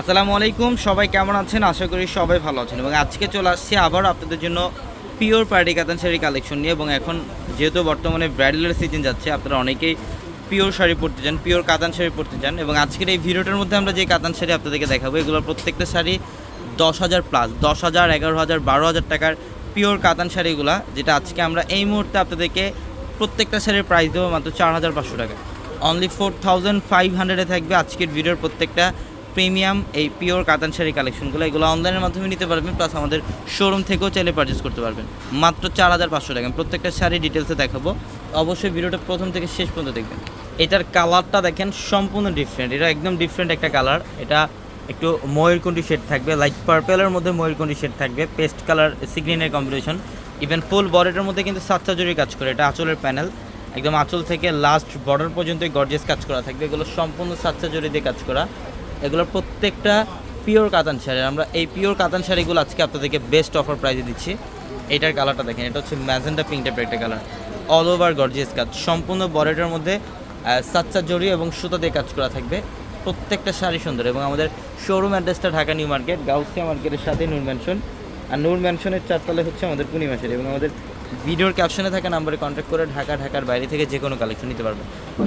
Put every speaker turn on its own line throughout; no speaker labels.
আসসালামু আলাইকুম, সবাই কেমন আছেন? আশা করি সবাই ভালো আছেন। এবং আজকে চলে আসছি আবার আপনাদের জন্য পিওর পার্টি কাতান শাড়ি কালেকশন নিয়ে। এবং এখন যেহেতু বর্তমানে ব্রাইডালের সিজন যাচ্ছে, আপনারা অনেকেই পিওর শাড়ি পরতে চান, পিওর কাতান শাড়ি পরতে চান। এবং আজকের এই ভিডিওটার মধ্যে আমরা যে কাতান শাড়ি আপনাদেরকে দেখাবো এগুলোর প্রত্যেকটা শাড়ি দশ হাজার প্লাস দশ হাজার, এগারো হাজার, বারো হাজার টাকার পিওর কাতান শাড়িগুলা, যেটা আজকে আমরা এই মুহূর্তে আপনাদেরকে প্রত্যেকটা শাড়ির প্রাইস দেবো মাত্র চার হাজার পাঁচশো টাকা। অনলি ফোর থাউজেন্ড ফাইভ হান্ড্রেডে থাকবে আজকের ভিডিওর প্রত্যেকটা প্রিমিয়াম এই পিওর কাতান শাড়ি কালেকশনগুলো এগুলো অনলাইনের মাধ্যমে নিতে পারবেন প্লাস আমাদের শোরুম থেকেও চাইলে পারচেস করতে পারবেন। মাত্র চার হাজার পাঁচশো টাকা। প্রত্যেকটা শাড়ি ডিটেলসে দেখাবো। অবশ্যই ভিডিওটা প্রথম থেকে শেষ পর্যন্ত দেখবেন। এটার কালারটা দেখেন সম্পূর্ণ ডিফারেন্ট এটা একদম ডিফারেন্ট একটা কালার এটা একটু ময়ূরকণ্ঠী শেড থাকবে লাইট পার্পেলের মধ্যে ময়ূরকণ্ঠী শেড থাকবে পেস্ট কালার সিগ্রিনের কম্বিনেশন ইভেন ফুল বডিটার মধ্যে কিন্তু সাতটা জুড়ি কাজ করে। এটা আঁচলের প্যানেল একদম আঁচল থেকে লাস্ট বর্ডার পর্যন্ত গর্জেস কাজ করা থাকবে। এগুলো সম্পূর্ণ সাতটা জুড়ি দিয়ে কাজ করা। এগুলোর প্রত্যেকটা পিওর কাতান শাড়ি। আমরা এই পিওর কাতান শাড়িগুলো আজকে আপনাদেরকে বেস্ট অফার প্রাইজে দিচ্ছি। এটার কালারটা দেখেন, এটা হচ্ছে ম্যাজেন্ডা পিঙ্ক টাইপের একটা কালার অল ওভার গর্জিয়াস কাজ। সম্পূর্ণ বডিটার মধ্যে সাচ্চা জড়ি এবং সুতা দিয়ে কাজ করা থাকবে। প্রত্যেকটা শাড়ি সুন্দর এবং আমাদের শোরুম অ্যাড্রেসটা ঢাকা নিউ মার্কেট গাউসিয়া মার্কেটের সাথে নূর ম্যানশন আর নূর ম্যানশনের চারতলে হচ্ছে আমাদের পূর্ণিমা শাড়ি এবং আমাদের ভিডিওর ক্যাপশনে থাকা নাম্বারে কন্ট্যাক্ট করে ঢাকা, ঢাকার বাইরে থেকে যে কোনো কালেকশন নিতে পারবে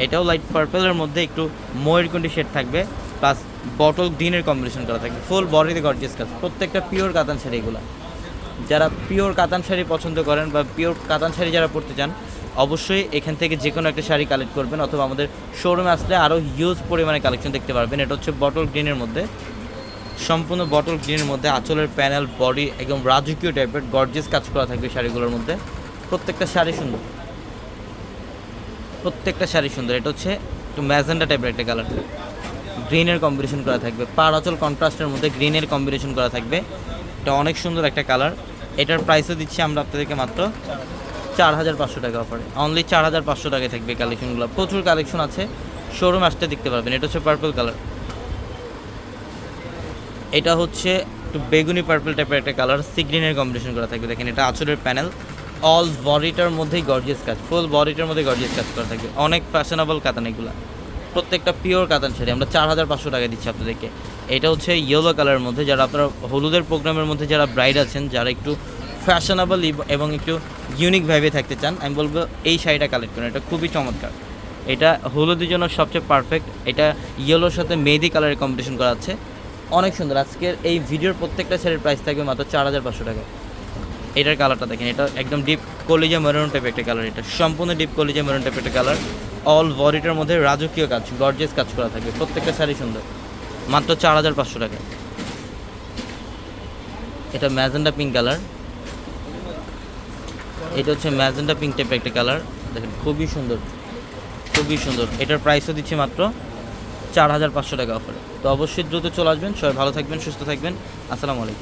এটাও লাইট পার্পেলের মধ্যে একটু ময়ূরকুণ্ডি শেড থাকবে। প্লাস বটল গ্রিনের কম্বিনেশন করা থাকবে ফুল বডিতে গর্জিয়াস কাজ, প্রত্যেকটা পিওর কাতান শাড়ি এগুলো। যারা পিওর কাতান শাড়ি পছন্দ করেন বা পিওর কাতান শাড়ি যারা পড়তে চান, অবশ্যই এখান থেকে যে কোনো একটা শাড়ি কালেক্ট করবেন অথবা আমাদের শোরুমে আসলে আরও হিউজ পরিমাণে কালেকশন দেখতে পারবেন। এটা হচ্ছে বটল গ্রিনের মধ্যে, সম্পূর্ণ বটল গ্রিনের মধ্যে আঁচলের প্যানেল বডি একদম রাজকীয় টাইপের গর্জিয়াস কাজ করা থাকবে শাড়িগুলোর মধ্যে। প্রত্যেকটা শাড়ি সুন্দর। প্রত্যেকটা শাড়ি সুন্দর। এটা হচ্ছে একটু ম্যাজেন্ডা টাইপের একটা কালার গ্রিনের কম্বিনেশন করা থাকবে। পার কন্ট্রাস্টের মধ্যে গ্রিনের কম্বিনেশন করা থাকবে। এটা অনেক সুন্দর একটা কালার। এটার প্রাইসও দিচ্ছি আমরা আপনাদেরকে মাত্র চার হাজার পাঁচশো টাকা অফারে অনলি চার হাজার পাঁচশো টাকায় থাকবে কালেকশনগুলো প্রচুর কালেকশন আছে। শোরুম আসতে দেখতে পারবেন। এটা হচ্ছে পার্পল কালার এটা হচ্ছে একটু বেগুনি পার্পল টাইপের একটা কালার সিগ্রিনের কম্বিনেশন করা থাকবে। দেখেন, এটা আঁচলের প্যানেল অল বডিটার মধ্যেই গর্জিয়াস কাজ। ফুল বডিটার মধ্যে গর্জিয়াস কাজ করা থাকবে। অনেক ফ্যাশনেবল কাতান এগুলো। প্রত্যেকটা পিওর কাতান শাড়ি, আমরা চার হাজার পাঁচশো টাকা দিচ্ছি আপনাদেরকে। এটা হচ্ছে ইয়েলো কালারের মধ্যে, যারা আপনারা হলুদের প্রোগ্রামের মধ্যে যারা ব্রাইড আছেন, যারা একটু ফ্যাশনেবল এবং একটু ইউনিক ভাবে থাকতে চান, আমি বলব এই শাড়িটা কালেক্ট করুন, এটা খুবই চমৎকার। এটা হলুদের জন্য সবচেয়ে পারফেক্ট এটা ইয়েলোর সাথে মেহেদি কালারের কম্পিটিশন করা আছে। অনেক সুন্দর, আজকের এই ভিডিওর প্রত্যেকটা শাড়ির প্রাইস থাকবে মাত্র চার হাজার পাঁচশো টাকা। এটার কালারটা দেখেন, এটা একদম ডিপ কলিজা মেরুন টাইপের একটা কালার এটা সম্পূর্ণ ডিপ কলিজা মেরুন টাইপের একটা কালার অল বডিটার মধ্যে রাজকীয় কাজ গর্জেস কাজ করা থাকবে। প্রত্যেকটা শাড়ি সুন্দর। মাত্র চার হাজার পাঁচশো টাকা। এটা ম্যাজেন্ডা পিঙ্ক কালার এটা হচ্ছে ম্যাজেন্ডা পিঙ্ক টাইপের একটা কালার দেখেন, খুবই সুন্দর। খুবই সুন্দর। এটার প্রাইসও দিচ্ছে মাত্র চার হাজার পাঁচশো টাকা অফারে তো অবশ্যই দ্রুত চলে আসবেন। সবাই ভালো থাকবেন, সুস্থ থাকবেন। আসসালামু আলাইকুম।